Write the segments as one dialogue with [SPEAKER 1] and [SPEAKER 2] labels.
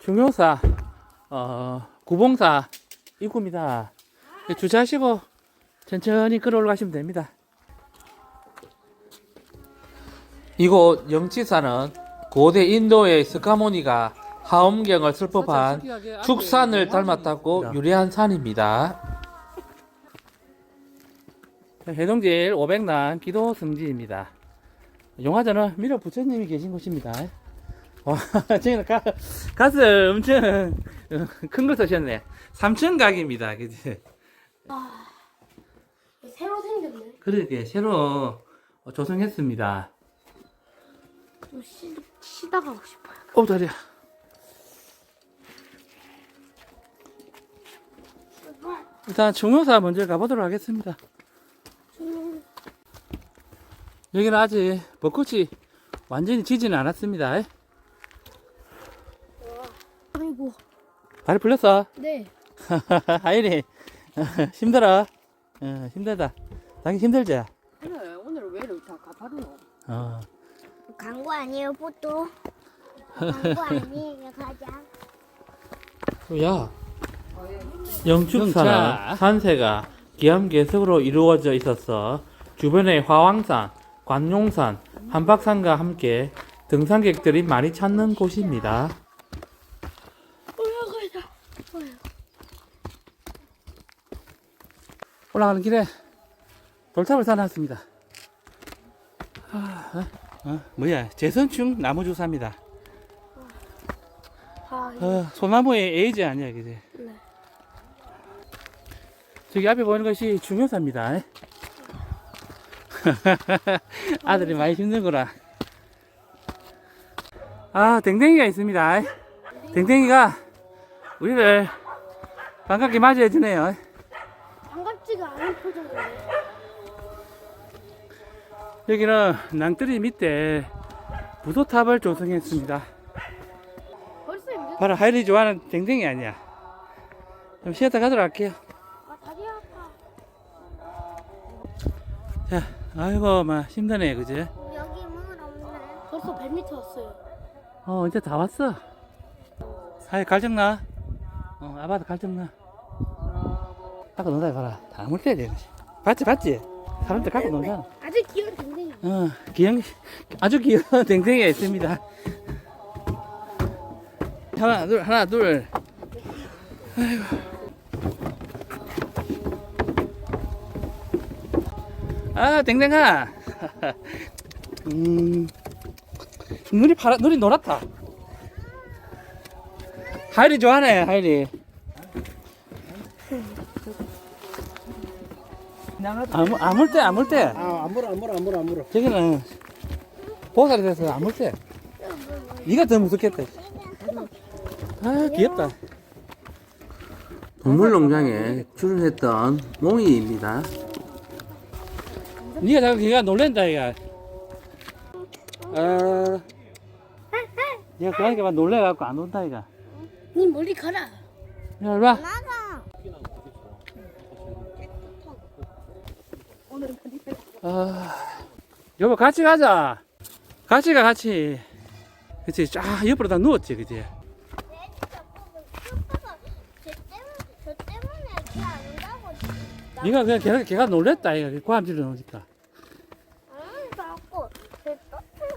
[SPEAKER 1] 중요사 어, 구봉사 입구입니다. 네, 주차하시고 천천히 걸어 올라가시면 됩니다. 이곳 영치사는 고대 인도의 스카모니가 하엄경을 슬퍼한 축산을 닮았다고 유래한 산입니다. 해동질 500난 기도 성지입니다. 용화전은 미려 부처님이 계신 곳입니다. 와, 저기는 가, 가스 엄청 큰거 쓰셨네. 3층 각입니다. 그지?
[SPEAKER 2] 새로 생겼네.
[SPEAKER 1] 그러게, 새로 조성했습니다.
[SPEAKER 2] 좀 쉬, 쉬다 가고 싶어요.
[SPEAKER 1] 어, 다리야. 일단 중요사 먼저 가보도록 하겠습니다.
[SPEAKER 2] 음,
[SPEAKER 1] 여기는 아직 벚꽃이 완전히 지지는 않았습니다.
[SPEAKER 2] 아이고.
[SPEAKER 1] 다리 풀렸어?
[SPEAKER 2] 네.
[SPEAKER 1] 하이리 힘들어? 어, 힘들다. 자기 힘들지?
[SPEAKER 3] 그래 오늘 왜 이렇게 다 가파르노?
[SPEAKER 1] 어.
[SPEAKER 2] 광고 아니에요, 포토? 광고 아니에요, 가장.
[SPEAKER 1] 야, 영축사는 산세가 기암괴석으로 이루어져 있어서 주변에 화왕산, 관용산, 한박산과 함께 등산객들이 많이 찾는 곳입니다.
[SPEAKER 2] 올라가자.
[SPEAKER 1] 올라가는 길에 돌탑을 쌓아놨습니다. 아, 어, 어, 뭐야? 재선충 나무 주사입니다.
[SPEAKER 2] 아,
[SPEAKER 1] 어, 소나무의 에이즈 아니야, 그지?
[SPEAKER 2] 네.
[SPEAKER 1] 저기 앞에 보이는 것이 중요사입니다. 아들이 많이 힘들구나. 아, 댕댕이가 있습니다. 댕댕이가 우리를 반갑게 맞이해주네요.
[SPEAKER 2] 반갑지가 않은 표정이네.
[SPEAKER 1] 여기는 낭떠리 밑에 부도탑을 조성했습니다. 봐라, 하이리 좋아하는 댕댕이 아니야. 좀 쉬었다 가도록 할게요.
[SPEAKER 2] 아.
[SPEAKER 1] 자, 아이고, 막 힘드네, 그지?
[SPEAKER 2] 여기 물 없네. 벌써 100m 왔어요.
[SPEAKER 1] 어, 이제 다 왔어. 하이, 갈증나? 어, 아바도 갈증나? 갖고 놀다 봐라. 다 아물 때야 돼. 봤지, 봤지? 사람들 갖고 놀잖아.
[SPEAKER 2] 아주 귀여운 댕댕이.
[SPEAKER 1] 어, 귀여운, 아주 귀여운 댕댕이가 있습니다. 하나, 둘, 하나, 둘. 아이고. 아, 댕댕아. 음, 눈이 파라, 눈이 노랗다. 하이리 좋아하네, 하이리. 아무, 아물 때, 아물 때.
[SPEAKER 4] 아, 안 물어, 안 물어, 안 물어, 안 물어.
[SPEAKER 1] 저기는 보살이 돼서 안 물대. 네가 더 무섭겠다. 아 귀엽다. 동물농장에 출연했던 몽이입니다. 네가 자꾸 걔가 놀랜다 얘가. 아, 얘가 그러니까 막 놀래갖고 안 온다 얘가.
[SPEAKER 2] 니 머리 가라.
[SPEAKER 1] 야 이리 와. 아, 여보 같이 가자. 같이 가 같이. 그치 쫙 옆으로 다 누웠지 그치. 네가 그냥 걔가, 걔가 놀랬다 얘가 고함질을 놓으니까.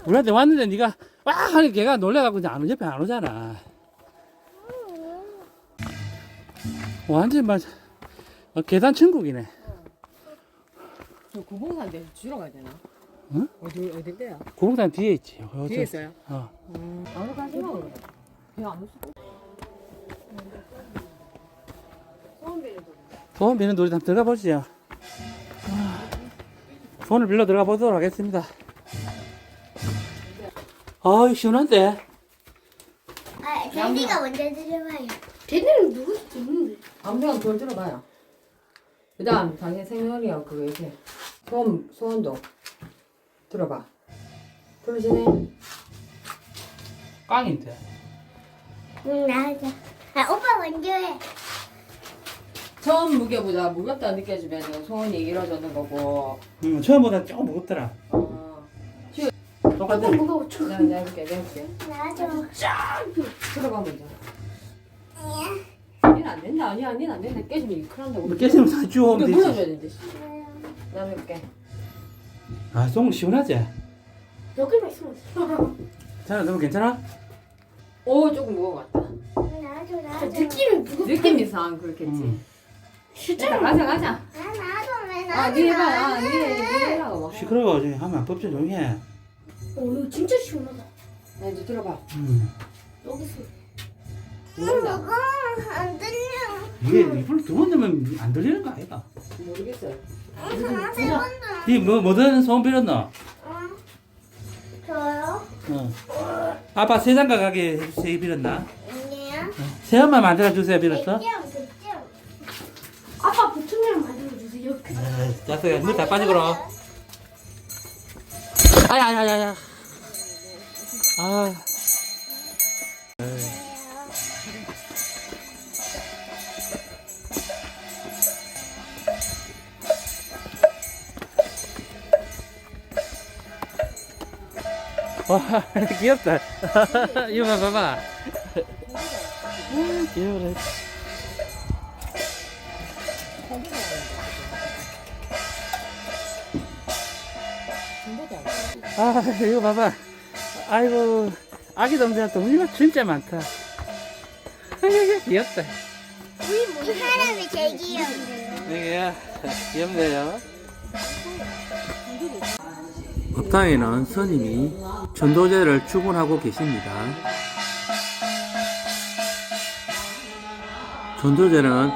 [SPEAKER 1] 우리한테 왔는데 네가 와 하니 걔가 놀래갖고 이제 안 오- 옆에 안 오잖아. 완전 막 어, 계단 천국이네.
[SPEAKER 3] 저 구봉산대 주러 가야 되나?
[SPEAKER 1] 응?
[SPEAKER 3] 어디 어디 때야?
[SPEAKER 1] 고봉산 뒤에 있지. 어,
[SPEAKER 3] 뒤에
[SPEAKER 1] 저-
[SPEAKER 3] 있어요?
[SPEAKER 1] 어.
[SPEAKER 3] 음, 바로 가지 마. 배안 올 수도. 소원비는 좀.
[SPEAKER 1] 소원 비는 놀이 한번 들어가 보시죠. 아, 소원을 빌려 들어가 보도록 하겠습니다. 아이 시원한데.
[SPEAKER 2] 아, 댄디가 먼저 들어봐요. 댄디는 누구 있는데?
[SPEAKER 3] 아무데나 돌 들어가요. 그다음 당신 생년이야 그거 이렇게 소원 소원도 들어봐. 들어지네.
[SPEAKER 1] 깡인데.
[SPEAKER 2] 응, 나 하자. 아, 오빠 먼저 해.
[SPEAKER 3] 처음 무게보다 무겁다 느껴지면 소원이 이루어지는 거고.
[SPEAKER 1] 음, 처음보다 조금 무겁더라.
[SPEAKER 3] 어.
[SPEAKER 1] 똑같아.
[SPEAKER 2] 무거워.
[SPEAKER 3] 내가 내가 해볼게 내가 해볼게.
[SPEAKER 2] 나 하자.
[SPEAKER 3] 들어봐 먼저. 니는 안 된다. 아니야, 니는 안 된다. 깨지면 큰일 난다.
[SPEAKER 1] 뭐 깨지면 다 주워
[SPEAKER 3] 이거
[SPEAKER 1] 되지.
[SPEAKER 3] 된대. 나 해볼게.
[SPEAKER 1] 아, 송 시원하지?
[SPEAKER 2] 여기만 있으면
[SPEAKER 1] 자나 너무 괜찮아?
[SPEAKER 3] 오, 조금 무거워갔다.
[SPEAKER 2] 나도 나도 느낌이 무겁다
[SPEAKER 3] 느낌 이상 그렇겠지.
[SPEAKER 1] 음.
[SPEAKER 2] 진짜
[SPEAKER 3] 자, 가자, 가자.
[SPEAKER 2] 아 나도 왜
[SPEAKER 3] 아,
[SPEAKER 2] 나도
[SPEAKER 3] 니 해봐. 아, 니 해. 니 해라고 막.
[SPEAKER 1] 시끄러워. 지금 하면 안 법정 조용히 해.
[SPEAKER 2] 오 이거 진짜 시원하다
[SPEAKER 3] 나 이제 들어봐.
[SPEAKER 1] 음.
[SPEAKER 2] 여기서. 뭐가 안 들려
[SPEAKER 1] 이게 입을 두번 넣으면 안 들리는 거 아이가?
[SPEAKER 3] 모르겠어.
[SPEAKER 2] 아, 세 번도
[SPEAKER 1] 니 뭐, 뭐든 소원 빌었노?
[SPEAKER 2] 어 저요?
[SPEAKER 1] 어. 아빠 세 장가 가게 해주세요 빌었나?
[SPEAKER 2] 아니야
[SPEAKER 1] 새 엄마 만들어 주세요 빌었어?
[SPEAKER 2] 백점 아빠 부처님 만들어주세요
[SPEAKER 1] 에이, 자석야 물다 빠지고로. 아야야야야. 아. 와 귀엽다. 이거 봐 봐봐. 귀여워라. 아 이거 봐봐. 아이고 아기 동생 동물가 진짜 많다. 귀엽다.
[SPEAKER 2] 이 사람이 제일 귀여운데요
[SPEAKER 1] 이게야 귀엽네요. 법당에는 스님이 전도제를 추구하고 계십니다. 전도제는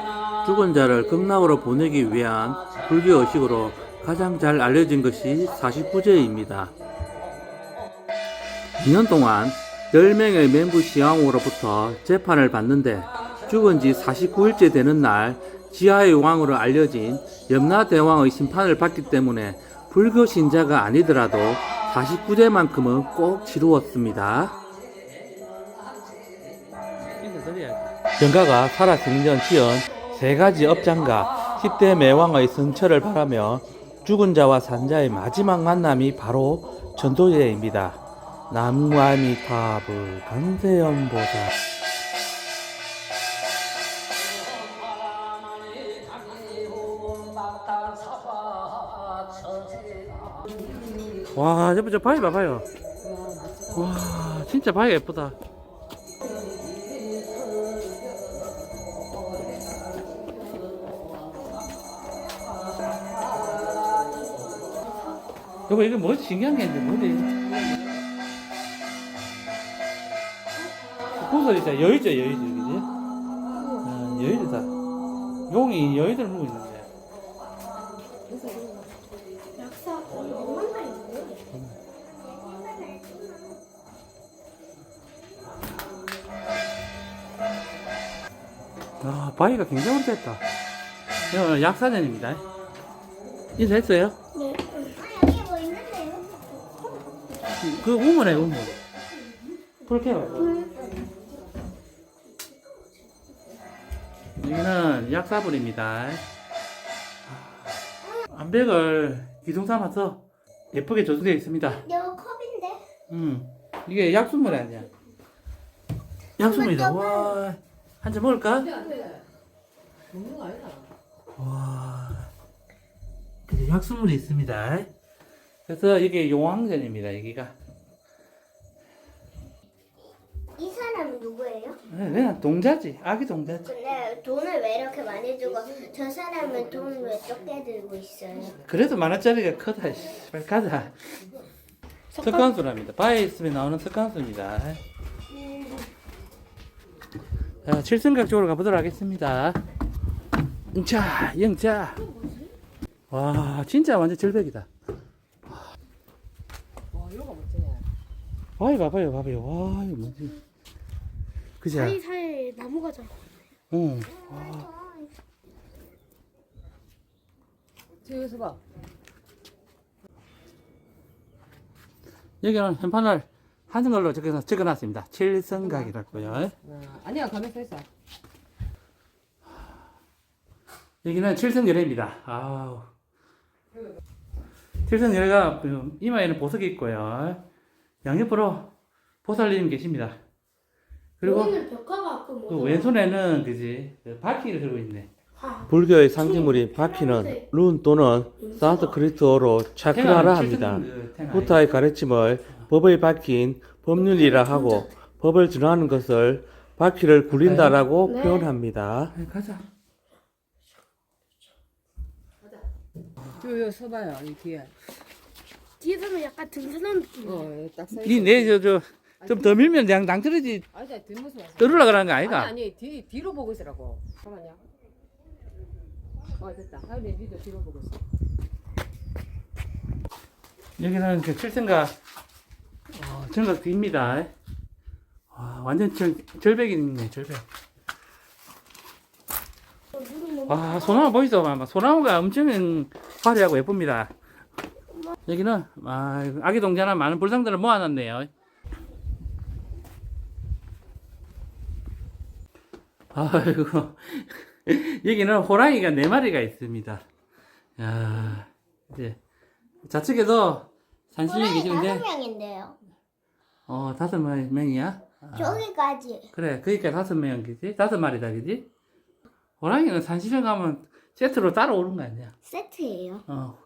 [SPEAKER 1] 죽은 자를 극락으로 보내기 위한 불교 의식으로 가장 잘 알려진 것이 49제입니다. 2년 동안 10명의 멘부 시왕으로부터 재판을 받는데 죽은 지 49일째 되는 날 지하의 왕으로 알려진 염라대왕의 심판을 받기 때문에 불교 신자가 아니더라도 49제만큼은 꼭 치루었습니다. 영가가 살아 생전 지은 세 가지 업장과 10대 매왕의 성처를 바라며 죽은 자와 산자의 마지막 만남이 바로 전도제입니다. 남과미타불 강세연보살 와, 저저 바위 봐봐요. 와, 진짜 바위가 예쁘다. 여보, 이거 뭐 신기한 게 있는데, 뭐지? 구슬 있잖아, 여의죠, 여의죠, 그지? 아, 여의도다. 용이 여의도를 물고 있는데.
[SPEAKER 2] 약사 얼마나 있어요?
[SPEAKER 1] 아, 바위가 굉장히 오래됐다. 이거 약사전입니다. 인사했어요?
[SPEAKER 2] 네. 아 여기 뭐 있는데요?
[SPEAKER 1] 그 우물에 우물. 불 켜요. 여기는 약사불입니다. 암백을 기둥 삼아서 예쁘게 조성되어 있습니다.
[SPEAKER 2] 이거 컵인데?
[SPEAKER 1] 음, 이게 약수물이 아니야. 약수물이다. 와, 한 잔 먹을까?
[SPEAKER 3] 안 돼. 먹는 거 아니다.
[SPEAKER 1] 와, 그래, 약수물이 있습니다. 그래서 이게 용왕전입니다. 여기가.
[SPEAKER 2] 사람은 누구예요?
[SPEAKER 1] 네, 그냥 동자지. 아기 동자지.
[SPEAKER 2] 근데 돈을 왜 이렇게 많이 주고 저 사람은 돈왜 적게 들고 있어요?
[SPEAKER 1] 그래도 만원짜리가 크다. 씨. 빨리 가자. 석간수랍니다. 바에 있으면 나오는 석간수입니다. 자, 칠성각 쪽으로 가보도록 하겠습니다. 자, 영자. 와, 진짜 완전 절벽이다.
[SPEAKER 3] 와.
[SPEAKER 1] 와이 봐봐요, 봐봐요. 와, 이거 뭐지? 그죠?
[SPEAKER 2] 사이사이 나무가 잘
[SPEAKER 1] 응.
[SPEAKER 3] 저기서 봐.
[SPEAKER 1] 여기는 현판을 한글로 적어서 적어놨습니다. 칠성각이라고요.
[SPEAKER 3] 아, 아니야, 가면 서 있어.
[SPEAKER 1] 여기는 칠성열애입니다. 아우. 칠성열애가 그 이마에는 보석이 있고요. 양옆으로 보살님 계십니다. 그리고
[SPEAKER 2] 여기는 벽화가 없고 뭐.
[SPEAKER 1] 그 왼손에는 그지 그 바퀴를 들고 있네.
[SPEAKER 2] 아,
[SPEAKER 4] 불교의 상징물인 바퀴는 룬 또는 산스크리트어로 차크라라 합니다. 부타의 가르침을 법의 바뀐 법률이라 하고 법을 전하는 것을 바퀴를 굴린다라고
[SPEAKER 2] 네.
[SPEAKER 4] 표현합니다.
[SPEAKER 1] 가자.
[SPEAKER 3] 저요 서봐요 이 뒤에.
[SPEAKER 2] 뒤에서는 약간 등산한 느낌.
[SPEAKER 3] 어, 딱 서.
[SPEAKER 1] 이내 저 저 좀 더 밀면 그냥 낭떠러지
[SPEAKER 3] 아니다 뒷모습 봤어.
[SPEAKER 1] 떨으려 그러는 거
[SPEAKER 3] 아니
[SPEAKER 1] 아이가?
[SPEAKER 3] 아니 뒤 뒤로 보고 있으라고. 잠깐만요. 어 됐다. 하윤이 니도 뒤로 보고 있어.
[SPEAKER 1] 여기는 그 칠성가 어, 정각 뒤입니다. 와, 완전 절, 절벽이네 절벽. 와 소나무 보이죠? 막 소나무가 엄청 화려하고 예쁩니다. 여기는 아, 아기 동자나 많은 불상들을 모아놨네요. 아이고 여기는 호랑이가 네 마리가 있습니다. 야 이제 좌측에도 산신령이 계시는데
[SPEAKER 2] 다섯 명인데요.
[SPEAKER 1] 어 다섯 마- 명이야? 아,
[SPEAKER 2] 저기까지.
[SPEAKER 1] 그래 그러니까 다섯 명이지 다섯 마리다 그지? 호랑이는 산신령 가면 세트로 따라오는 거 아니야?
[SPEAKER 2] 세트예요.
[SPEAKER 1] 어.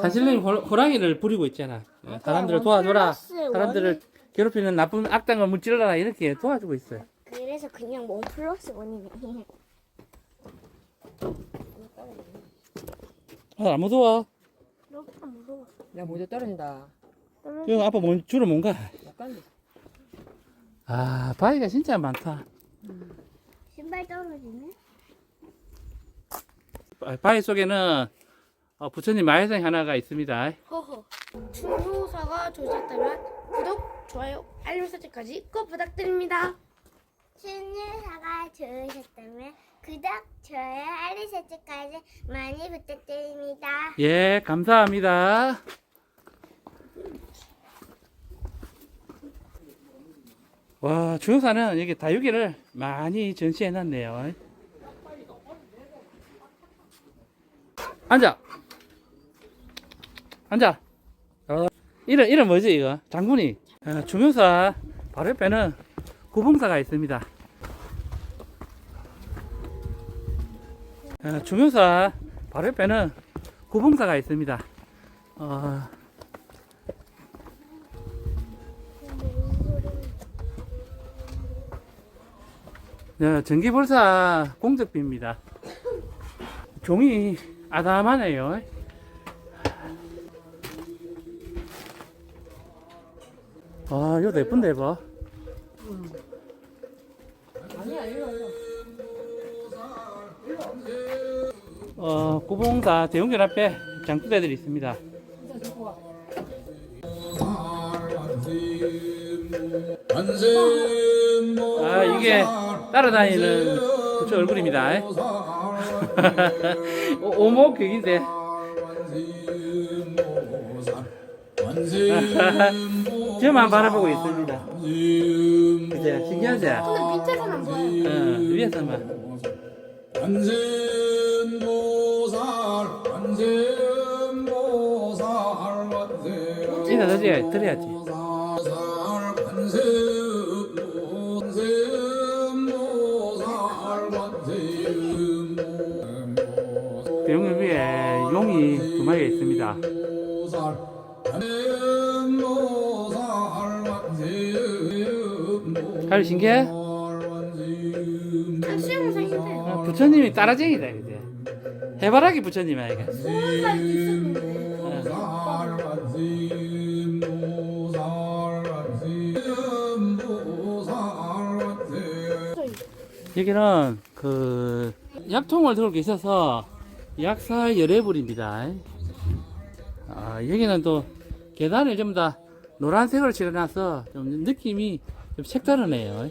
[SPEAKER 1] 산신령이 호- 호랑이를 부리고 있잖아. 어, 사람들을
[SPEAKER 2] 원
[SPEAKER 1] 도와줘라. 사람들을 괴롭히는 나쁜 악당을 무찌르라 이렇게 도와주고 있어요.
[SPEAKER 2] 그래서 그냥 원 플러스 원이네.
[SPEAKER 1] 아, 안 무서워.
[SPEAKER 2] 너무 무서워.
[SPEAKER 3] 야 모자 떨어진다.
[SPEAKER 1] 저 아빠 뭔 주로 뭔가?
[SPEAKER 3] 약간
[SPEAKER 1] 아 바위가 진짜 많다.
[SPEAKER 2] 신발 떨어지네.
[SPEAKER 1] 바- 바위 속에는 어, 부처님 마야성 하나가 있습니다.
[SPEAKER 2] 허허. 충효사가 좋으셨다면 구독, 좋아요, 알림 설정까지 꼭 부탁드립니다. 충효사가 좋으셨다면 구독, 좋아요, 알림 설정까지 많이 부탁드립니다.
[SPEAKER 1] 예, 감사합니다. 와, 주요사는 여기 다육이를 많이 전시해 놨네요. 앉아. 앉아. 어, 이름, 이름 뭐지, 이거? 장군이. 어, 중요사 바로 옆에는 구봉사가 있습니다. 어, 중요사 바로 옆에는 구봉사가 있습니다. 어, 네, 전기볼사 공적비입니다. 종이 아담하네요. 아, 이거 예쁜데, 봐. 어, 구봉사 대웅전 앞에 장투대들이 있습니다. 아, 이게 따라다니는 저 얼굴입니다. 오- 오목 격인데. 저만 바라보고 있습니다. 그죠? 신기하죠?
[SPEAKER 2] 근데 밑에서는 안 보여요.
[SPEAKER 1] 어, 위에서만.
[SPEAKER 5] 관세음보살 관세음보살 관세음보살
[SPEAKER 1] 인사 드려야지, 드려야지. 대웅전 위에 용이 두 마리가 있습니다. 아주 신기해?
[SPEAKER 2] 아, 수영사
[SPEAKER 1] 부처님이 따라쟁이다, 그제? 해바라기 부처님이야, 이게.
[SPEAKER 2] 수영사도 있었는데.
[SPEAKER 1] 여기는 그 약통을 들고 계셔서 약살 열애불입니다. 아, 여기는 또 계단을 전부 다 노란색으로 칠해놔서 좀 느낌이 좀 색다르네요.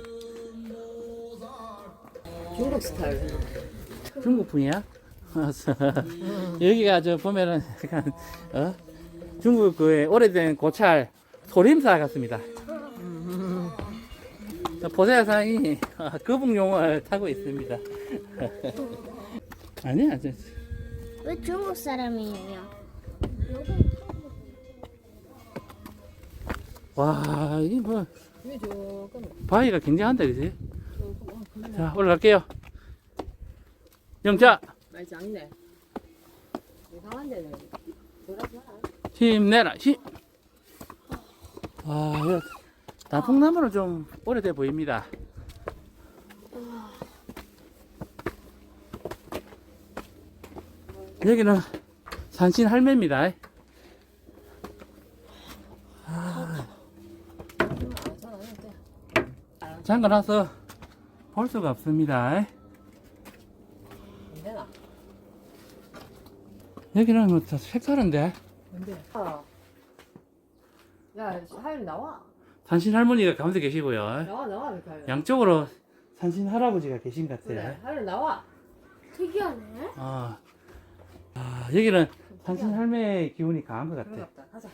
[SPEAKER 3] 중국 스타일.
[SPEAKER 1] 중국풍이야? 여기가 저 보면은 약간 어? 중국 그 오래된 고찰 소림사 같습니다. 보세사상이 거북용을 타고 있습니다. 아니야, 저,
[SPEAKER 2] 왜 중국 사람이에요?
[SPEAKER 1] 와, 이게 뭐 바위가 굉장한다, 그지? 자, 올라갈게요. 영자,
[SPEAKER 3] 많이 작네. 이상한데, 돌아서
[SPEAKER 1] 힘내라, 힘. 아, 이거 단풍나무는 좀 오래돼 보입니다. 여기는 산신 할매입니다. 아. 잠가놔서 볼 수가 없습니다.
[SPEAKER 3] 안 되나?
[SPEAKER 1] 여기는 뭐 다 색다른데
[SPEAKER 3] 뭔데? 어. 야, 하율 나와.
[SPEAKER 1] 산신 할머니가 가운데 계시고요.
[SPEAKER 3] 나와, 나와, 이렇게 하율.
[SPEAKER 1] 양쪽으로 산신 할아버지가 계신 것 같아요.
[SPEAKER 3] 그래, 하율 나와.
[SPEAKER 2] 특이하네.
[SPEAKER 1] 아, 아, 여기는 산신 할매의 기운이 강한 것
[SPEAKER 3] 그런 거
[SPEAKER 1] 같아.
[SPEAKER 3] 없다. 가자.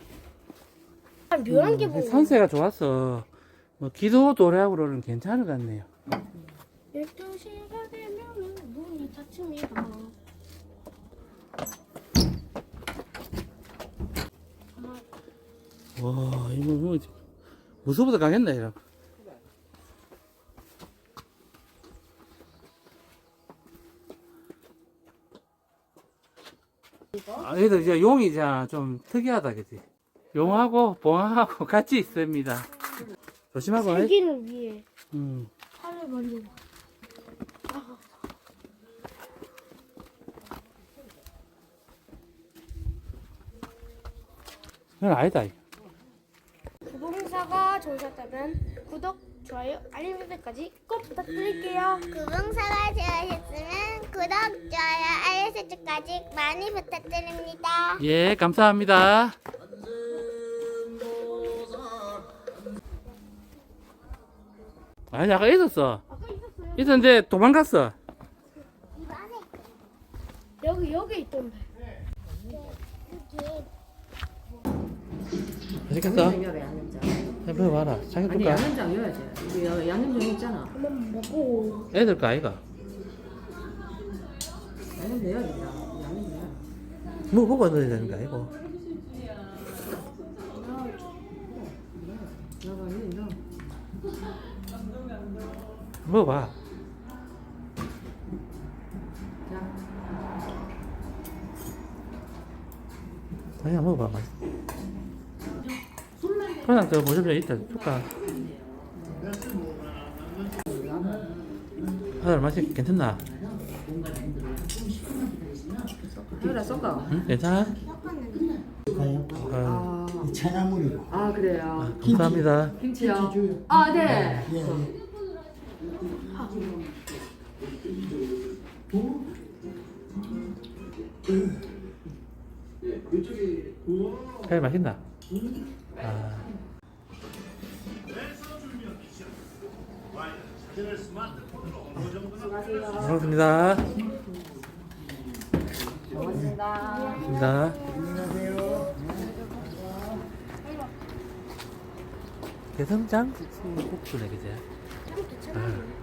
[SPEAKER 2] 아, 묘한 게
[SPEAKER 1] 음,
[SPEAKER 2] 보여.
[SPEAKER 1] 산세가 좋아서 뭐 기도 도래하고는 괜찮은 것 같네요.
[SPEAKER 2] 12시가 되면 문이 닫힙니다.
[SPEAKER 1] 와, 이거 뭐 무서워서 가겠네. 이거. 아, 얘도 이제 용이 이제 좀 특이하다, 그지? 용하고 봉하고 같이 있습니다. 조심하고. 이.
[SPEAKER 2] 세기를 위해
[SPEAKER 1] 음.
[SPEAKER 2] 팔을 먼저.
[SPEAKER 1] 그건 아니다. 이거.
[SPEAKER 2] 구봉사가 좋으셨다면 구독, 좋아요, 알림 설정까지 꼭 부탁드릴게요. 구봉사가 좋으셨으면 구독, 좋아요, 알림 설정까지 많이 부탁드립니다.
[SPEAKER 1] 예, 감사합니다. 아니, 아까 있었어.
[SPEAKER 2] 아까 있었어요.
[SPEAKER 1] 있었는데 도망갔어.
[SPEAKER 2] 이 안에 여기 여기 있던데.
[SPEAKER 3] 양념장 열어, 양념장.
[SPEAKER 1] 해봐 봐라. 자기
[SPEAKER 3] 아니? 양념장. 우리 여- 양념장 있잖아.
[SPEAKER 2] 한번 먹고.
[SPEAKER 1] 애들 거 아이가?
[SPEAKER 3] 양념 넣어야 된다. 양념 넣어야
[SPEAKER 1] 뭐 먹어 넣어야 되는 거 아이고?
[SPEAKER 3] 넣어봐, 이거 넣어.
[SPEAKER 1] 먹어봐.
[SPEAKER 3] 자,
[SPEAKER 1] 아니야, 먹어봐. 맛있어. 그냥 저 모좀 있다. 줄까? 아들 맛이 괜찮나?
[SPEAKER 3] 하율아 섞어.
[SPEAKER 1] 응? 괜찮아? 아,
[SPEAKER 3] 아,
[SPEAKER 6] 차나물이고
[SPEAKER 3] 아 그래요.
[SPEAKER 1] 감사합니다.
[SPEAKER 3] 김치요. 아, 네.
[SPEAKER 1] 잘 맛있나? 아. 고맙습니다.
[SPEAKER 3] 고맙습니다.
[SPEAKER 1] 고맙습니다. 개성장 국수네, 그제? 아.